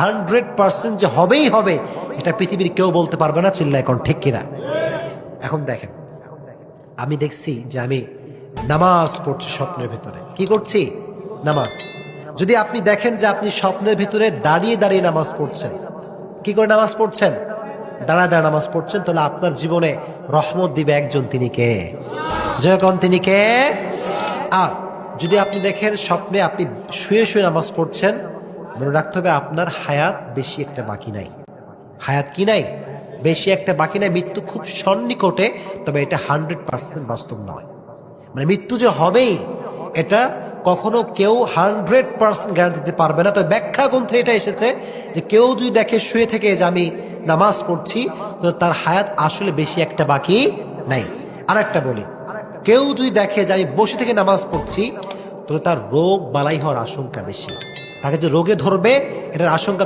Hundred percent যে হবেই হবে, এটা পৃথিবীর কেউ বলতে পারবে না চিল্লা এখন ঠিক কিনা? এখন দেখেন, আমি দেখছি যে আমি নামাজ পড়ছি স্বপ্নের ভিতরে। কি করছি? নামাজ। যদি আপনি দেখেন যে আপনি স্বপ্নের ভিতরে দাঁড়িয়ে দাঁড়িয়ে নামাজ পড়ছেন, কি করে নামাজ পড়ছেন? দাঁড়া দাঁড়া নামাজ পড়ছেন, তাহলে আপনার জীবনে রহমত দিবে একজন, তিনি কে? যখন তিনি কে? আর যদি আপনি দেখেন স্বপ্নে আপনি শুয়ে শুয়ে নামাজ পড়ছেন মনে রাখতে হবে আপনার হায়াত বেশি একটা বাকি নাই। হায়াত কি নাই? বেশি একটা বাকি নাই, মৃত্যু খুব সন্নিকটে, তবে এটা হান্ড্রেড পার্সেন্ট বাস্তব নয়। মানে মৃত্যু যে হবেই, এটা কখনো কেউ হান্ড্রেড পার্সেন্ট গ্যারান্টি দিতে পারবে না। তবে ব্যাখ্যা গ্রন্থে এটা এসেছে যে কেউ যদি দেখে, শুয়ে থেকে যে আমি নামাজ পড়ছি, তো তার হায়াত আসলে বেশি একটা বাকি নাই। আর একটা বলি, কেউ যদি দেখে যে আমি বসে থেকে নামাজ পড়ছি, তো তার রোগ বালাই হওয়ার আশঙ্কা বেশি। তাকে যে রোগে ধরবে এটার আশঙ্কা